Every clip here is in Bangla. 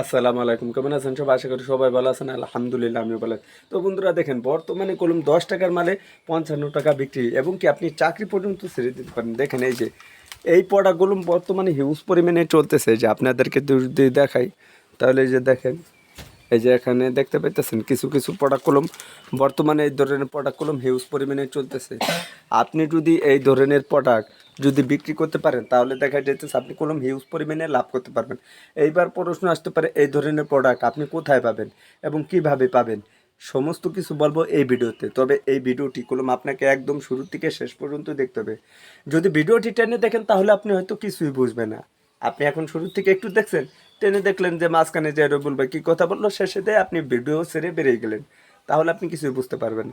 আসসালামু আলাইকুম, কেমন আছেন সব? আশা করি সবাই ভালো আছেন, আলহামদুলিল্লাহ আমিও ভালো তো বন্ধুরা, দেখেন, বর্তমানে কলম দশ টাকার মালে পঞ্চান্ন টাকা বিক্রি, এবং কি আপনি চাকরি পর্যন্ত ছেড়ে দিতে পারেন। দেখেন, এই যে, এই পড়াগুলো বর্তমানে হিউজ পরিমাণে চলতেছে। যে, আপনাদেরকে যদি দেখাই, তাহলে যে দেখেন এই যে এখানে দেখতে পাইতেছেন কিছু কিছু প্রোডাক্ট কলম বর্তমানে এই ধরনের প্রোডাক্ট কলম হিউজ পরিমাণে চলতেছে। আপনি যদি এই ধরনের প্রোডাক্ট যদি বিক্রি করতে পারেন, তাহলে দেখা যাইতেছে আপনি কলম হিউজ পরিমাণে লাভ করতে পারবেন। এইবার প্রশ্ন আসতে পারে, এই ধরনের প্রোডাক্ট আপনি কোথায় পাবেন এবং কীভাবে পাবেন? সমস্ত কিছু বলব এই ভিডিওতে, তবে এই ভিডিওটি কলম আপনাকে একদম শুরু থেকে শেষ পর্যন্ত দেখতে হবে। যদি ভিডিওটি টেনে দেখেন, তাহলে আপনি হয়তো কিছুই বুঝবেন না। আপনি এখন শুরু থেকে একটু দেখছেন, টেনে দেখলেন যে মাঝখানে যে রবুল ভাই কী কথা বলল, শেষে দিয়ে আপনি ভিডিও ছেড়ে বেরিয়ে গেলেন। তাহলে আপনি কিছুই বুঝতে পারবেন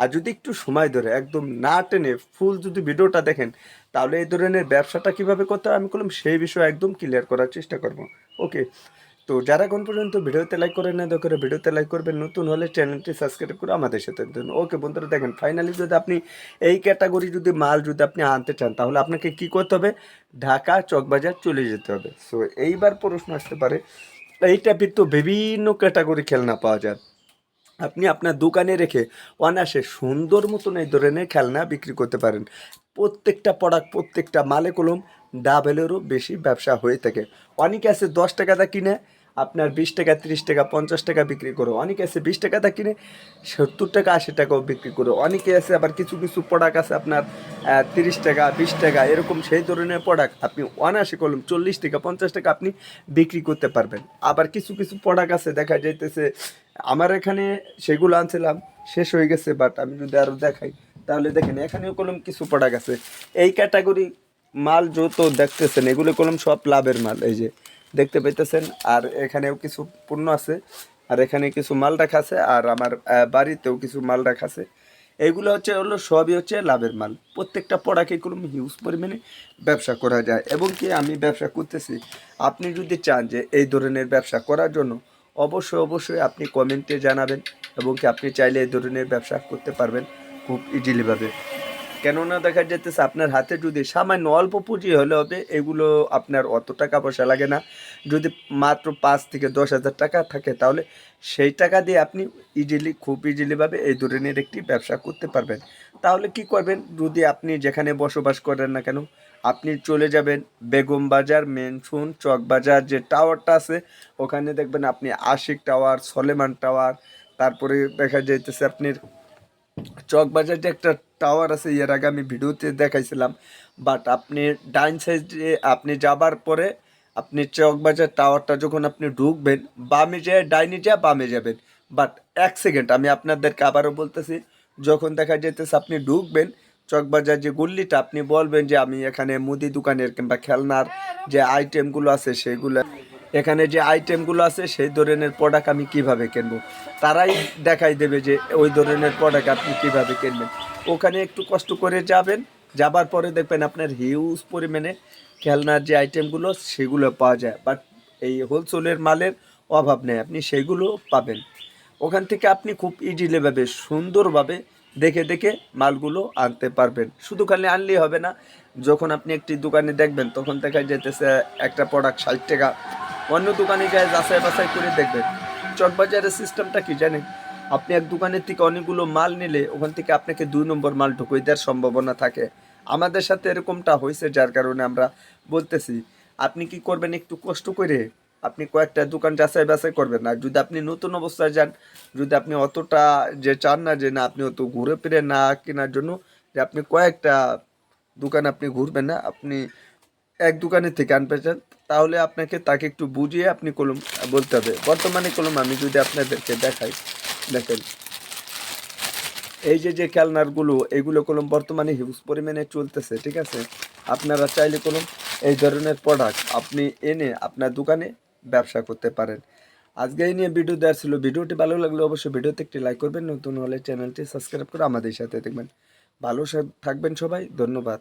আর যদি একটু সময় ধরে, একদম না টেনে ফুল যদি ভিডিওটা দেখেন, তাহলে এই ধরনের ব্যবসাটা কীভাবে করতে হয় আমি বললাম, সেই বিষয়ে একদম ক্লিয়ার করার চেষ্টা করব। ওকে তো যারা কোন পর্যন্ত ভিডিওতে লাইক করেন না দয়া করে ভিডিওতে লাইক করবেন। নতুন হলে চ্যানেলটি সাবস্ক্রাইব করে আমাদের সাথে ওকে বন্ধুরা, দেখেন ফাইনালি যদি আপনি এই ক্যাটাগরি যদি মাল যদি আপনি আনতে চান, তাহলে আপনাকে কি করতে হবে? ঢাকা চকবাজার চলে যেতে হবে। সো এইবার প্রশ্ন আসতে পারে, এই টাইপের তো বিভিন্ন ক্যাটাগরি খেলনা পাওয়া যায়। আপনি আপনার দোকানে রেখে অনায়াসে সুন্দর মতন এই ধরনের খেলনা বিক্রি করতে পারেন। প্রত্যেকটা প্রোডাক্ট প্রত্যেকটা মালে কলম ডাবেলেরও বেশি ব্যবসা হয়ে থাকে। অনেকে আছে দশ টাকাটা কিনে আপনার বিশ টাকা, তিরিশ টাকা, পঞ্চাশ টাকা বিক্রি করো। অনেকে আছে বিশ টাকাটা কিনে সত্তর টাকা, আশি টাকাও বিক্রি করো। অনেকে আছে আবার কিছু কিছু প্রোডাক্ট আছে আপনার তিরিশ টাকা, বিশ টাকা, এরকম সেই ধরনের প্রোডাক্ট আপনি অনায়াসে কলম চল্লিশ টাকা, পঞ্চাশ টাকা আপনি বিক্রি করতে পারবেন। আবার কিছু কিছু প্রোডাক্ট আছে, দেখা যাইতেছে, আমার এখানে সেগুলো আনছিলাম, শেষ হয়ে গেছে বাট আমি যদি আরও দেখাই, তাহলে দেখেন, এখানেও কলম কিছু প্রোডাক্ট আছে। এই ক্যাটাগরি মাল যত দেখতেছেন, এগুলো কলম সব লাভের মাল, এই যে। দেখতে পাইতেছেন। আর এখানেও কিছু পণ্য আছে। আর এখানে কিছু মাল রাখা আছে। আর আমার বাড়িতেও কিছু মাল রাখা আছে। এইগুলো হচ্ছে হলো, সবই হচ্ছে লাভের মাল। প্রত্যেকটা পড়াকে কোনো হিউজ পরিমাণে ব্যবসা করা যায়। এবং কি আমি ব্যবসা করতেছি, আপনি যদি চান যে এই ধরনের ব্যবসা করার জন্য, অবশ্যই অবশ্যই আপনি কমেন্টে জানাবেন। এবং কি আপনি চাইলে এই ধরনের ব্যবসা করতে পারবেন খুব ইজিলিভাবে কেননা দেখা যেতেছে আপনার হাতে যদি সামান্য অল্প পুঁজি হলে হবে, এগুলো আপনার অত টাকা পয়সা লাগে না। যদি মাত্র পাঁচ থেকে দশ হাজার টাকা থাকে, তাহলে সেই টাকা দিয়ে আপনি ইজিলি খুব ইজিলিভাবে এই ধরনের একটি ব্যবসা করতে পারবেন। তাহলে কি করবেন, যদি আপনি যেখানে বসবাস করেন না কেন, আপনি চলে যাবেন বেগম বাজার, মেনসুন, চক বাজার, যে টাওয়ারটা আছে, ওখানে দেখবেন আপনি আশিক টাওয়ার, সলেমান টাওয়ার, তারপরে দেখা যাইতেছে আপনার চকবাজার যে একটা টাওয়ার আছে, এর আগে আমি ভিডিওতে দেখাইছিলাম। বাট আপনি ডাইন সাইডে আপনি যাবার পরে আপনি চকবাজার টাওয়ারটা যখন আপনি ঢুকবেন, বামে যায়, ডাইনে যায়, বামে যাবেন। বাট এক সেকেন্ড আমি আপনাদেরকে আবারও বলতেছি, যখন দেখা যেতেছে আপনি ঢুকবেন, চকবাজার যে গল্লিটা আপনি বলবেন যে আমি এখানে মুদি দোকানের কিংবা খেলনার যে আইটেমগুলো আছে, সেগুলো এখানে যে আইটেমগুলো আছে, সেই ধরনের প্রোডাক্ট আমি কীভাবে কিনবো? তারাই দেখাই দেবে যে ওই ধরনের প্রোডাক্ট আপনি কীভাবে কিনবেন। ওখানে একটু কষ্ট করে যাবেন, যাবার পরে দেখবেন আপনার হিউজ পরিমাণে খেলনার যে আইটেমগুলো সেগুলো পাওয়া যায়। বাট এই হোলসেলের মালের অভাব নেই, আপনি সেগুলো পাবেন। ওখান থেকে আপনি খুব ইজিলিভাবে সুন্দরভাবে দেখে দেখে মালগুলো আনতে পারবেন। শুধু খালি আনলেই হবে না, যখন আপনি একটি দোকানে দেখবেন, তখন দেখা যেতেছে একটা প্রোডাক্ট ষাট টাকা অন্য দোকানে যায় যাচাই বাছাই করে দেখবেন। চকবাজারের সিস্টেমটা কি জানেন? আপনি এক দোকানের থেকে অনেকগুলো মাল নিলে ওখান থেকে আপনাকে দুই নম্বর মাল ঢুকিয়ে দেওয়ার সম্ভাবনা থাকে। আমাদের সাথে এরকমটা হয়েছে যার কারণে আমরা বলতেছি, আপনি কি করবেন একটু কষ্ট করে? আপনি কয়েকটা দোকান যাচাই বাছাই করবেন না। যদি আপনি নতুন অবস্থায় যান, যদি আপনি অতটা যে চান না যে না, আপনি অত ঘুরে ফিরে না কেনার জন্য, যে আপনি কয়েকটা দোকান আপনি ঘুরবেন না, আপনি এক দোকানের থেকে আনতে চান তাহলে আপনাকে তাকে একটু বুঝিয়ে আপনি কলম, বলতে হবে। বর্তমানে কলম আমি যদি আপনাদেরকে দেখাই, দেখেন। এই যে যে খেলনারগুলো এগুলো কলম বর্তমানে হিউজ পরিমাণে চলতেছে, ঠিক আছে? আপনারা চাইলে কলম, এই ধরনের প্রোডাক্ট আপনি এনে আপনার দোকানে ব্যবসা করতে পারেন। আজকে এই নিয়ে ভিডিও দেওয়ার ছিল। ভিডিওটি ভালো লাগলে অবশ্যই ভিডিওতে একটি লাইক করবেন, নতুন হলে চ্যানেলটি সাবস্ক্রাইব করে আমাদের সাথে দেখবেন ভালো থাকবেন সবাই, ধন্যবাদ।